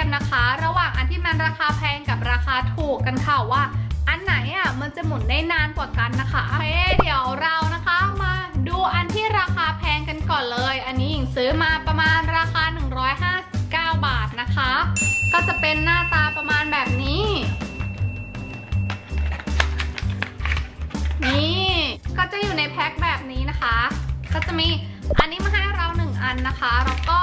ยบนะคะ ระหว่างอันที่มันราคาแพงกับราคาถูกกันค่ะว่า อันไหนอะมันจะหมุนได้นานกว่ากันนะคะเฮ้เดี๋ยวเรานะคะมาดูอันที่ราคาแพงกันก่อนเลย อันนี้หญิงซื้อมาประมาณราคา 159 บาทนะคะ ก็จะเป็นหน้าตาประมาณแบบนี้ นี่ก็จะอยู่ในแพ็คแบบนี้นะคะ ก็จะมีอันนี้มาให้เราหนึ่งอันนะคะแล้วก็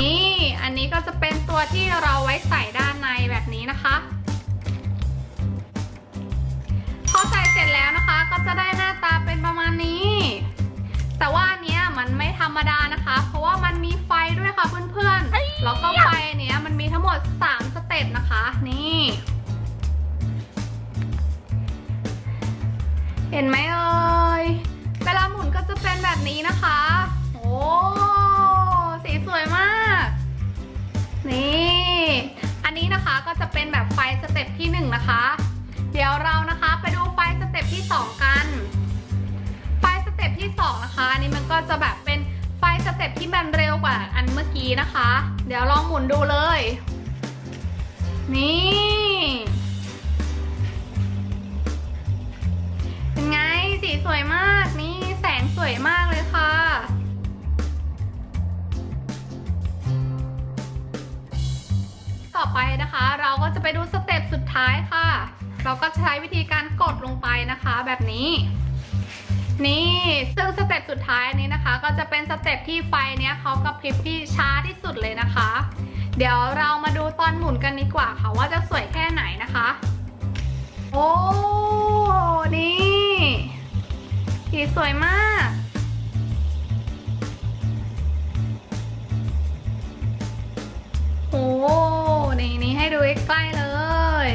นี่อันนี้ก็จะเป็นตัวที่เราไว้ใส่ด้านในแบบนี้นะคะพอใส่เสร็จแล้วนะคะก็จะได้หน้าตาเป็นประมาณนี้ แต่ว่าอันเนี้ยมันไม่ธรรมดานะคะ เพราะว่ามันมีไฟด้วยค่ะเพื่อนๆแล้วก็ไฟเนี้ยมันมีทั้งหมด 3 สเต็ปนะคะ นี่ เห็นไหมเอ่ยเวลาหมุนก็จะเป็นแบบนี้นะคะ นะคะก็จะเป็นแบบไฟสเต็ปที่1นนะคะ เดี๋ยวเรานะคะไปดูไฟสเต็ปที่ 2 กัน ไฟสเต็ปที่ 2 นะคะอันนี้มันก็จะแบบเป็นไฟสเต็ปที่มันเร็วกว่าอันเมื่อกี้นะคะ เดี๋ยวลองหมุนดูเลย นี่ นะคะ เราก็จะไปดูสเต็ปสุดท้ายค่ะ เราก็ใช้วิธีการกดลงไปนะคะแบบนี้ นี่ซึ่งสเต็ปสุดท้ายนี้นะคะ ก็จะเป็นสเต็ปที่ไฟเนี้ยเขากระพริบที่ช้าที่สุดเลยนะคะ เดี๋ยวเรามาดูตอนหมุนกันดีกว่าค่ะว่าจะสวยแค่ไหนนะคะ โอ้ นี่สีสวยมาก ใกล้ๆเลย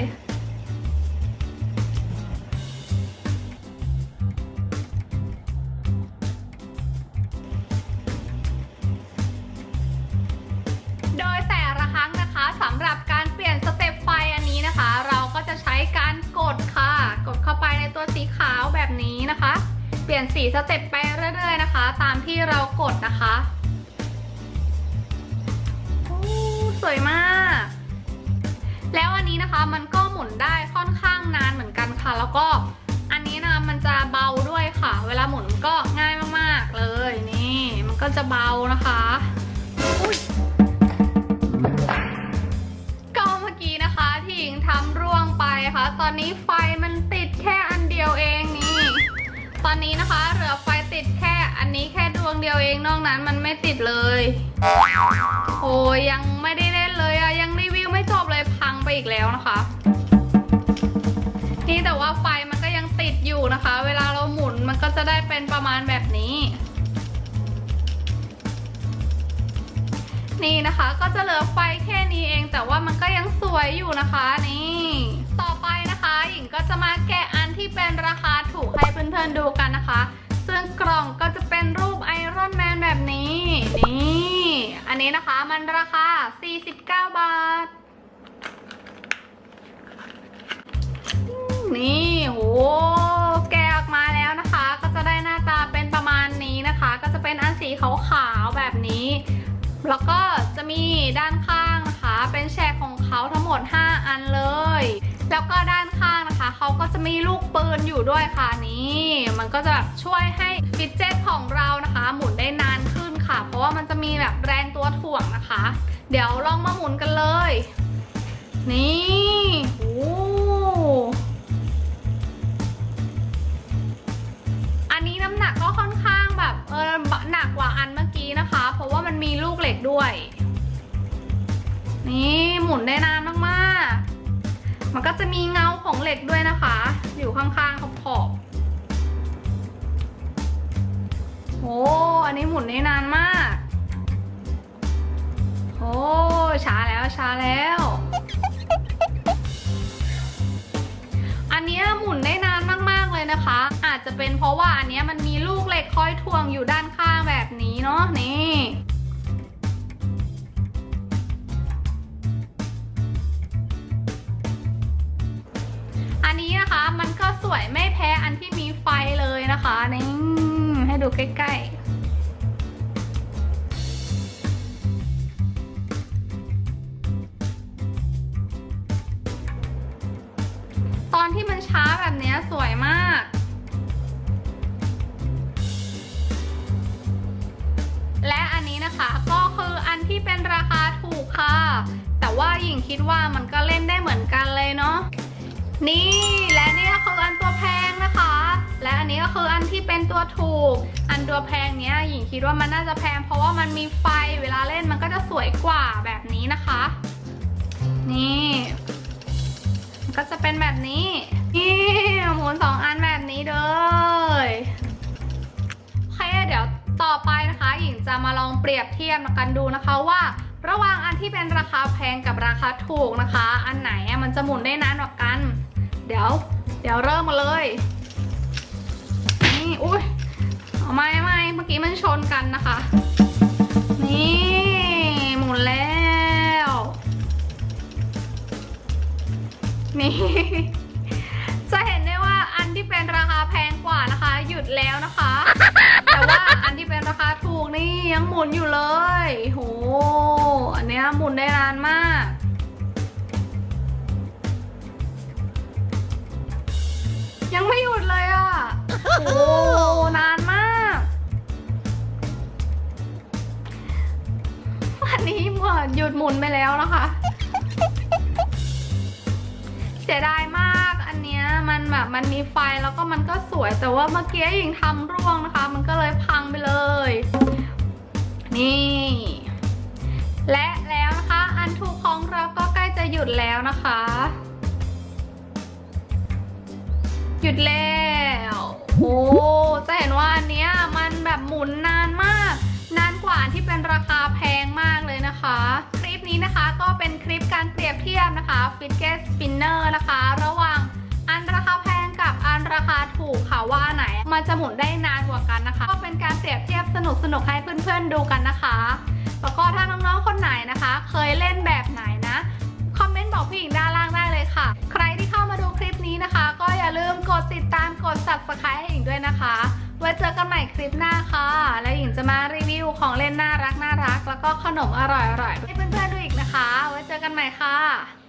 โดยแต่ละครั้งนะคะสำหรับการเปลี่ยนสเต็ปไฟอันนี้นะคะ เราก็จะใช้การกดค่ะ กดเข้าไปในตัวสีขาวแบบนี้นะคะ เปลี่ยนสีสเต็ปไปเรื่อยๆนะคะ ตามที่เรากดนะคะสวยมาก แล้วอันนี้นะคะมันก็หมุนได้ค่อนข้างนานเหมือนกันค่ะ แล้วก็อันนี้นะมันจะเบาด้วยค่ะ เวลาหมุนก็ง่ายมากๆเลยนี่ มันก็จะเบานะคะก็เมื่อกี้นะคะที่หญิงทำร่วงไปค่ะ ตอนนี้ไฟมันติดแค่อันเดียวเองนี่ ตอนนี้นะคะเหลือไฟติดแค่อันนี้แค่ดวงเดียวเองนอกนั้นมันไม่ติดเลย โอ้ยยังไม่ได้เล่นเลยอะยัง ไม่จบเลยพังไปอีกแล้วนะคะ นี่แต่ว่าไฟมันก็ยังติดอยู่นะคะ เวลาเราหมุนมันก็จะได้เป็นประมาณแบบนี้ นี่นะคะก็จะเหลือไฟแค่นี้เอง แต่ว่ามันก็ยังสวยอยู่นะคะนี่ ต่อไปนะคะหญิงก็จะมาแกะอันที่เป็นราคาถูกให้เพื่อนๆดูกันนะคะซึ่งกล่องก็จะเป็นรูปไอรอนแมนแบบนี้ นี่ อันนี้นะคะมันราคา 49 บาท แล้วก็จะมีด้านข้างนะคะ เป็นแฉกของเขาทั้งหมด 5 อันเลย แล้วก็ด้านข้างนะคะ เขาก็จะมีลูกปืนอยู่ด้วยค่ะนี่ มันก็จะแบบช่วยให้ฟิตเจ็ตของเรานะคะ หมุนได้นานขึ้นค่ะ เพราะว่ามันจะมีแบบแรงตัวถ่วงนะคะ เดี๋ยวลองมาหมุนกันเลย นี่ มันก็จะมีเงาของเหล็กด้วยนะคะ อยู่ข้างๆขอบขอบโอ้อันนี้หมุนได้นานมาก โอ้ช้าแล้วช้าแล้ว อันนี้หมุนได้นานมากๆเลยนะคะ อาจจะเป็นเพราะว่าอันนี้มันมีลูกเหล็กคอยถ่วงอยู่ด้านข้างแบบนี้เนาะนี่ันนี้นะคะ มันก็สวยไม่แพ้อันที่มีไฟเลยนะคะนี่ให้ดูใกล้ๆตอนที่มันช้าแบบนี้สวยมาก และอันนี้นะคะก็คืออันที่เป็นราคาถูกค่ะ แต่ว่าหญิงคิดว่ามันก็เล่นได้เหมือนกันเลยเนาะ นี่และนี่ก็คืออันตัวแพงนะคะ และอันนี้ก็คืออันที่เป็นตัวถูก อันตัวแพงเนี้ยหญิงคิดว่ามันน่าจะแพง เพราะว่ามันมีไฟเวลาเล่นมันก็จะสวยกว่าแบบนี้นะคะ นี่มันก็จะเป็นแบบนี้ นี่หมุนสองอันแบบนี้เลยโอเคเดี๋ยวต่อไปนะคะ หญิงจะมาลองเปรียบเทียบกันดูนะคะว่า ระหว่างอันที่เป็นราคาแพงกับราคาถูกนะคะ อันไหนมันจะหมุนได้นานกว่ากัน เดี๋ยว เดี๋ยวเริ่มมาเลย นี่อุ้ยไม่ไม่เมื่อกี้มันชนกันนะคะ นี่หมุนแล้ว นี่ จะเห็นได้ว่าอันที่เป็นราคาแพงกว่านะคะ หยุดแล้วนะคะ แต่ว่าอันที่เป็นราคาถูกนี่ยังหมุนอยู่เลยโหอันเนี้ยหมุนได้นานมาก มือนหยุดหมุนไปแล้วนะคะเสียดายมากอันเนี้ยมันแบบมันมีไฟแล้วก็มันก็สวยแต่ว่าเมื่อกี้หญิงทำร่วงนะคะ มันก็เลยพังไปเลย นี่ และแล้วนะคะอันถูกของเราก็ใกล้จะหยุดแล้วนะคะ หยุดแล้วโอ้จะเห็นว่าอันเนี้ยมันแบบหมุนนานมาก นานกว่าที่เป็นราคาแพงมากเลยนะคะ นี้นะคะก็เป็นคลิปการเปรียบเทียบนะคะ f i t g e t Spinner นะคะ ระหว่างอันราคาแพงกับอันราคาถูกค่ะว่าไหน มันจะหมุนได้นานกว่ากันนะคะ ก็เป็นการเปรียบเทียบสนุกๆให้เพื่อนๆดูกันนะคะ แล้วก็ถ้าน้องๆคนไหนนะคะ เคยเล่นแบบไหนนะคอมเมนต์บอกพี่หญิงด้านล่างได้เลยค่ะ ใครที่เข้ามาดูคลิปนี้นะคะ ก็อย่าลืมกดติดตามกด subscribe ให้หญิงด้วยนะคะ ไว้เจอกันใหม่คลิปหน้าค่ะ แล้วหญิงจะมารีวิวของเล่นน่ารักน่ารัก แล้วก็ขนมอร่อยๆให้เพื่อนๆดูอีกนะคะ ไว้เจอกันใหม่ค่ะ